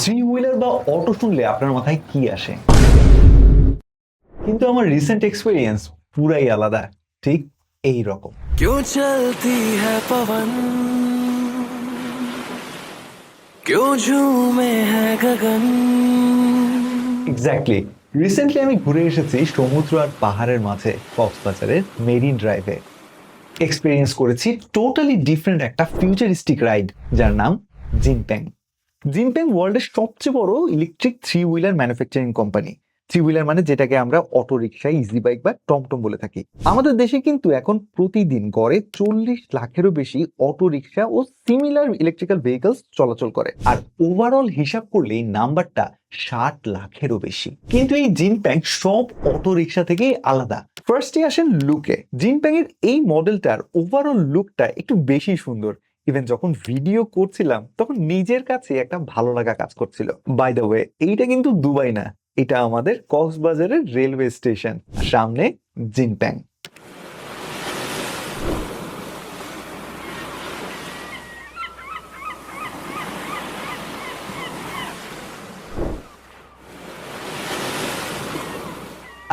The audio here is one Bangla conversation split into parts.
থ্রি হুইলার বা অটো শুনলে আপনার মাথায় কি আসে? কিন্তু আমার রিসেন্ট এক্সপিরিয়েন্স পুরাই আলাদা ঠিক এই রকম কেউ হ্যাঁ এক্স্যাক্টলি রিসেন্টলি আমি ঘুরে এসেছি সমুদ্র আর পাহাড়ের মাঝে কক্সবাজারের মেরিন ড্রাইভে। এক্সপিরিয়েন্স করেছি টোটালি ডিফারেন্ট একটা ফিউচারিস্টিক রাইড যার নাম জিনপ্যাং জিনপ্যাং ওয়ার্ল্ডের সবচেয়ে বড় electric three wheeler manufacturing company three wheeler মানে যেটাকে আমরা অটো রিক্সা ইজি বাইক বা টমটম বলে থাকি। আমাদের দেশে কিন্তু এখন প্রতিদিন গড়ে চল্লিশ লাখেরও বেশি অটো রিক্সা ও সিমিলার ইলেকট্রিক্যাল ভেহিকলস চলাচল করে। আর ওভারঅল হিসাব করলে এই নাম্বারটা ষাট লাখেরও বেশি। কিন্তু এই জিনপ্যাং সব অটো রিক্সা থেকেই আলাদা। ফার্স্টে আসেন লুকে। জিনপ্যাং এর এই মডেলটার ওভারঅল লুকটা একটু বেশি সুন্দর। ইভেন যখন ভিডিও করছিলাম, তখন নিজের কাছে একটা ভালো লাগা কাজ করছিল। বাই দ্য ওয়ে এইটা কিন্তু দুবাই না, এটা আমাদের কক্সবাজারের রেলওয়ে স্টেশন সামনে জিনপ্যাং।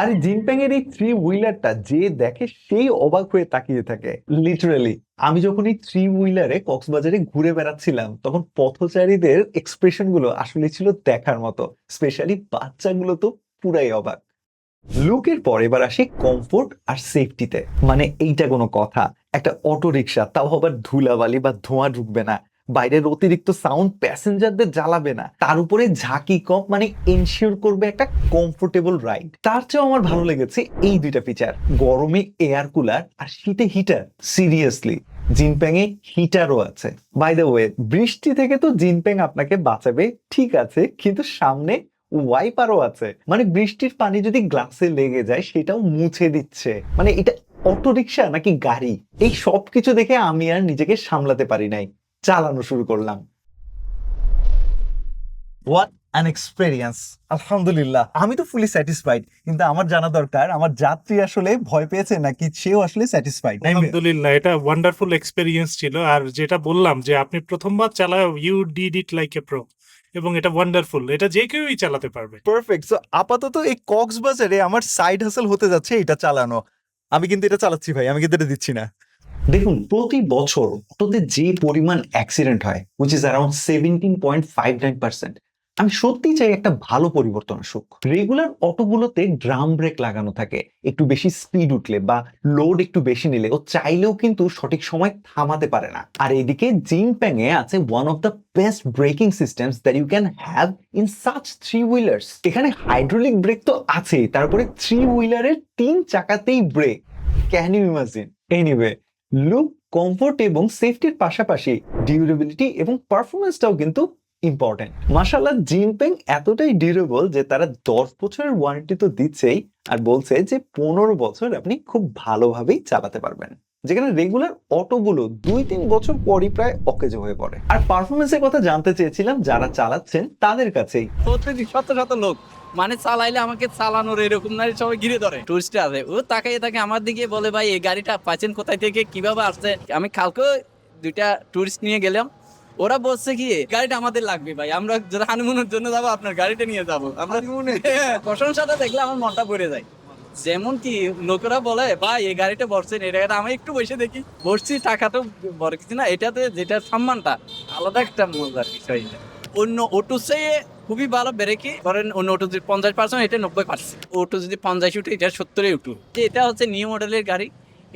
আরে জিনপ্যাং এর এই থ্রি হুইলারটা যে দেখে সেই অবাক হয়ে তাকিয়ে থাকে লিটারালি আমি যখন এই থ্রি হুইলারে কক্সবাজারে ঘুরে বেড়াচ্ছিলাম, তখন পথচারীদের এক্সপ্রেশনগুলো আসলে ছিল দেখার মতো স্পেশালি বাচ্চাগুলো তো পুরাই অবাক। লুকের পর এবার আসে কমফোর্ট আর সেফটিতে মানে এইটা কোনো কথা, একটা অটো রিক্সা তাও আবার ধুলাবালি বা ধোঁয়া ঢুকবে না। বাইরের অতিরিক্ত সাউন্ড প্যাসেঞ্জারদের জ্বালাবে না। তার উপরে ঝাঁকি কম মানে এনশিওর করবে একটা কমফোর্টেবল রাইড তার চেয়েও আমার ভালো লেগেছে এই দুইটা ফিচার গরমে এয়ার কুলার আর শীতে হিটার সিরিয়াসলি জিনপ্যাং এ হিটারও আছে। বাই দ্য ওয়ে বৃষ্টি থেকে তো জিনপ্যাং আপনাকে বাঁচাবে, ঠিক আছে, কিন্তু সামনে ওয়াইপারও আছে। মানে বৃষ্টির পানি যদি গ্লাসে লেগে যায়, সেটাও মুছে দিচ্ছে। মানে এটা অটো রিক্সা নাকি গাড়ি? এই সব কিছু দেখে আমি আর নিজেকে সামলাতে পারি নাই। চালানো শুরু করলাম। হোয়াট অ্যান এক্সপেরিয়েন্স আলহামদুলিল্লাহ আমি তো ফুলি স্যাটিসফাইড কিন্তু আমার জানা দরকার আমার যাত্রী আসলে ভয় পেয়েছে নাকি সেও আসলে স্যাটিসফাইড আলহামদুলিল্লাহ এটা ওয়ান্ডারফুল এক্সপেরিয়েন্স ছিল। আর যেটা বললাম যে আপনি প্রথমবার চালায় you did it like a pro এবং এটা ওয়ান্ডারফুল এটা যে কেউই চালাতে পারবে। পারফেক্ট সো আপাতত এই কক্সবাজারে আমার সাইড হাসল হতে যাচ্ছে এটা চালানো। আমি কিন্তু এটা চালাচ্ছি ভাই আমি কিন্তু এটা দিচ্ছি না। দেখুন, প্রতি বছর অটোতে যে পরিমাণ অ্যাক্সিডেন্ট হয় which is around seventeen point five nine percent আমি সত্যি চাই একটা ভালো পরিবর্তন আসুক। রেগুলার অটোগুলোতে ড্রাম ব্রেক লাগানো থাকে, একটু বেশি স্পিড উঠলে বা লোড একটু বেশি নিলে, ও চাইলেও কিন্তু সঠিক সময় থামাতে পারে না। আর এদিকে জিন প্যাংয়ে আছে one of the best braking systems that you can have in such three wheelers এখানে হাইড্রোলিক ব্রেক তো আছেই, তারপরে থ্রি হুইলারের তিন চাকাতেই brake can you imagine anyway look comfort এবং সেফটির পাশাপাশি ডিউরেবিলিটি এবং পারফরমেন্সটাও কিন্তু ইম্পর্টেন্ট মাসাল্লাহ জিনপেং এতটাই ডিউরেবল যে তারা দশ বছরের ওয়ারেন্টি তো দিচ্ছেই আর বলছে যে পনেরো বছর আপনি খুব ভালোভাবেই চালাতে পারবেন। যেখানে রেগুলার অটোগুলো দুই তিন বছর পরই প্রায় অকেজ হয়ে পড়ে। আর পারফরমেন্সের কথা জানতে চেয়েছিলাম যারা চালাচ্ছেন তাদের কাছেই। প্রত্যেক শত শত লোক মানে চালাইলে আমাকে চালানোর এরকম না সবাই ঘিরে ধরে। টুরিস্ট আছে ও তাকাইয়ে থাকে আমার দিকে বলে ভাই এই গাড়িটা পাচ্ছেন কোথায় থেকে? কীভাবে আসছে? আমি কালকে দুইটা টুরিস্ট নিয়ে গেলাম। ওরা বলছে কি গাড়িটা আমাদের লাগবে ভাই আমরা হানিমুনের জন্য যাব আপনার গাড়িটা নিয়ে যাব। আমরা হ্যাঁ, প্রশংসাটা দেখলে আমার মনটা ভরে যায়। যেমন কি লোকেরা বলে, ভাই, এই গাড়িটা বসছেন গাড়িটা আমি একটু বসে দেখি। বসছি, টাকা তো বড় কিছু না, এটাতে যেটা সম্মানটা, আলাদা একটা মজার বিষয়। এটা। অন্য অটো চেয়ে খুবই ভালো ব্রেকে, ধরেন অন্য অটো যদি পঞ্চাশ পার্সেন্ট এটা নব্বই পার্সেন্ট অটো যদি পঞ্চাশ উঠে, এটা সত্তরে উঠু। এটা হচ্ছে নিউ মডেলের গাড়ি।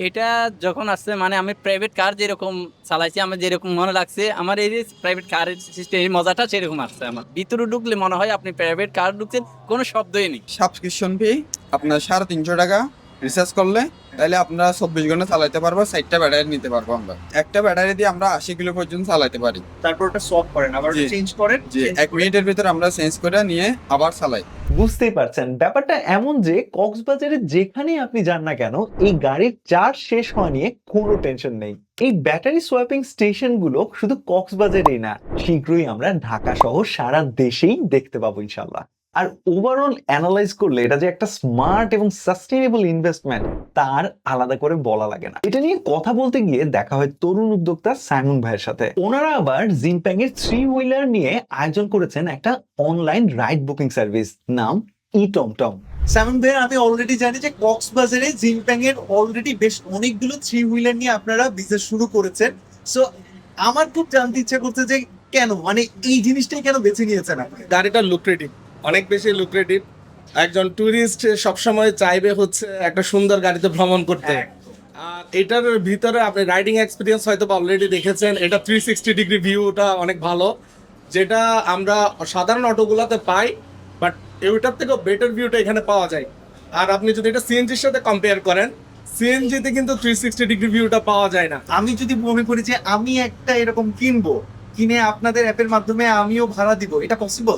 এটা যখন আসছে মানে আমি প্রাইভেট কার যেরকম চালাইছি, আমার যেরকম মনে লাগছে, আমার এই প্রাইভেট কারের সিস্টেম মজাটা সেরকম আসছে আমার। ভিতরে ঢুকলে মনে হয় আপনি প্রাইভেট কার ঢুকছেন, কোনো শব্দই নেই। সাবস্ক্রিপশন ফি আপনার সাড়ে তিনশো টাকা রিচার্জ করলে তাহলে আপনারা চব্বিশ ঘণ্টা চালাতে পারব চারটা ব্যাটারি নিতে পারব আমরা। একটা ব্যাটারি দিয়ে আমরা আশি কিলো পর্যন্ত চালাতে পারি। তারপর ওটা সফট করেন আবার চেঞ্জ করেন যে এক মিনিটের ভিতরে আমরা চেঞ্জ করে নিয়ে আবার চালাই। বুঝতেই পারছেন ব্যাপারটা এমন যে কক্সবাজারে যেখানেই আপনি যান না কেন এই গাড়ির চার্জ শেষ হওয়া নিয়ে কোনো টেনশন নেই। এই ব্যাটারি সোয়াপিং স্টেশনগুলো শুধু কক্সবাজারেই না শীঘ্রই আমরা ঢাকা সহ সারা দেশেই দেখতে পাবো ইনশাল্লাহ। আর ওভারঅল অ্যানালাইজ করলে এটা যে একটা স্মার্ট এবং সাস্টেনেবল ইনভেস্টমেন্ট তার আলাদা করে বলা লাগে না। এটা নিয়ে কথা বলতে গিয়ে দেখা হয় তরুণ উদ্যোক্তা সাইমন ভাইয়ের সাথে। ওনারা আবার জিনপ্যাং এর থ্রি হুইলার নিয়ে আয়োজন করেছেন একটা অনলাইন রাইড বুকিং সার্ভিস নাম ই টমটম সাইমন ভাই আমি অলরেডি জানি যে কক্সবাজারে জিনপ্যাং এর অলরেডি বেশ অনেকগুলো থ্রি হুইলার নিয়ে আপনারা বিজনেস শুরু করেছেন। সো আমার খুব জানতে ইচ্ছা করছে যে কেন? মানে এই জিনিসটাই কেন বেছে নিয়েছেন আপনি? গাড়িটা লুক্রেটিভ অনেক বেশি লুক্রেটিভ একজন ট্যুরিস্ট সবসময় চাইবে হচ্ছে একটা সুন্দর গাড়িতে ভ্রমণ করতে। আর এটার ভিতরে আপনি রাইডিং এক্সপিরিয়েন্স হয়তো অলরেডি দেখেছেন। এটা থ্রি সিক্সটি ডিগ্রি ভিউটা অনেক ভালো। যেটা আমরা সাধারণ অটোগুলোতে পাই বাট ওইটার থেকেও বেটার ভিউটা এখানে পাওয়া যায়। আর আপনি যদি এটা সিএনজির সাথে কম্পেয়ার করেন সিএনজিতে কিন্তু থ্রি সিক্সটি ডিগ্রি ভিউটা পাওয়া যায় না। আমি যদি মনে করি যে আমি একটা এরকম কিনবো কিনে আপনাদের অ্যাপের মাধ্যমে আমিও ভাড়া দিব এটা পসিবল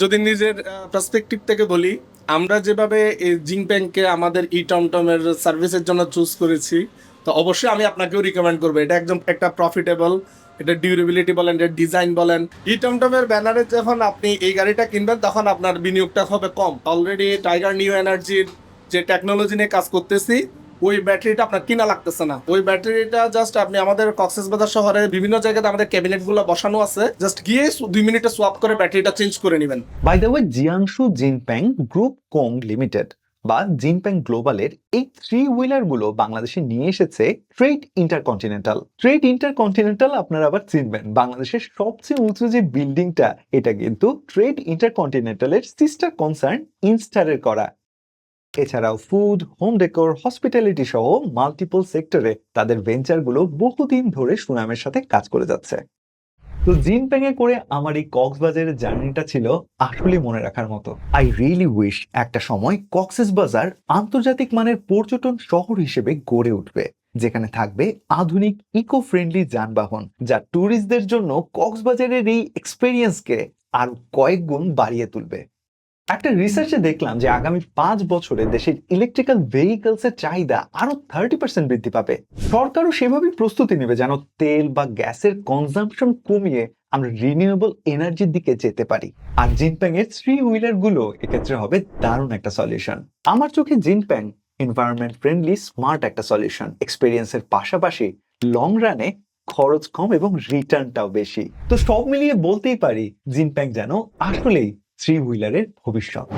যদি নিজের পার্সপেক্টিভ থেকে বলি, আমরা যেভাবে এই জিং ব্যাংকে আমাদের ই টমটমের সার্ভিসের জন্য চুজ করেছি, তো অবশ্যই আমি আপনাকেও রিকমেন্ড করব। এটা একদম একটা প্রফিটেবল এটা ডিউরেবিলিটি বলেন, এটা ডিজাইন বলেন। ই টমটমের ব্যানারে যখন আপনি এই গাড়িটা কিনবেন, তখন আপনার বিনিয়োগটা হবে কম। অলরেডি টাইগার নিউ এনার্জির যে টেকনোলজি নিয়ে কাজ করতেছি ওই ব্যাটারিটা আপনার কিনা লাগতেছে না। ওই ব্যাটারিটা জাস্ট আপনি আমাদের কক্সবাজার শহরে বিভিন্ন জায়গাতে আমাদের ক্যাবিনেটগুলো বসানো আছে। জাস্ট গিয়ে দুই মিনিটে সোয়াপ করে ব্যাটারিটা চেঞ্জ করে নেবেন। By the way Jiangsu Jinpeng group co limited বা জিনপ্যাং গ্লোবালের এই থ্রি হুইলারগুলো বাংলাদেশে নিয়ে এসেছে ট্রেড ইন্টারকন্টিনেন্টাল ট্রেড ইন্টারকন্টিনেন্টাল আপনারা আবার চিনবেন। বাংলাদেশের সবচেয়ে উঁচু যে বিল্ডিংটা এটা কিন্তু ট্রেড ইন্টারকন্টিনেন্টালের সিস্টার কনসার্ন ইনস্টারের করা। এছাড়াও ফুড হোম ডেকোর হসপিটালিটি সহ মাল্টিপল সেক্টরে তাদের ভেঞ্চারগুলো বহুদিন ধরে সুনামের সাথে কাজ করে যাচ্ছে। তো জিনপ্যাং এ করে আমার এই কক্সবাজারের জার্নিটা ছিল আসলে মনে রাখার মতো। আই রিয়েলি উইশ একটা সময় কক্সেস বাজার আন্তর্জাতিক মানের পর্যটন শহর হিসেবে গড়ে উঠবে, যেখানে থাকবে আধুনিক ইকো ফ্রেন্ডলি যানবাহন, যা ট্যুরিস্টদের জন্য কক্সবাজারের এই এক্সপেরিয়েন্সকে আরও কয়েক গুণ বাড়িয়ে তুলবে। একটা রিসার্চে দেখলাম যে আগামী পাঁচ বছরে দেশের ইলেকট্রিক্যাল ভেহিকলস এর চাহিদা আরও থার্টি পার্সেন্ট বৃদ্ধি পাবে। সরকারও সেভাবেই প্রস্তুতি নেবে যেন তেল বা গ্যাসের কনজাম্পশন কমিয়ে আমরা রিনিউয়েবল এনার্জির দিকে যেতে পারি। আর জিনপ্যাং এর থ্রি হুইলারগুলো এক্ষেত্রে হবে দারুণ একটা সলিউশন আমার চোখে জিনপ্যাং এনভায়রনমেন্ট ফ্রেন্ডলি স্মার্ট একটা সলিউশন এক্সপেরিয়েন্সের পাশাপাশি লং রানে খরচ কম এবং রিটার্নটাও বেশি। তো সব মিলিয়ে বলতেই পারি, জিনপ্যাং যেন আসলেই থ্রি হুইলারের ভবিষ্যৎ।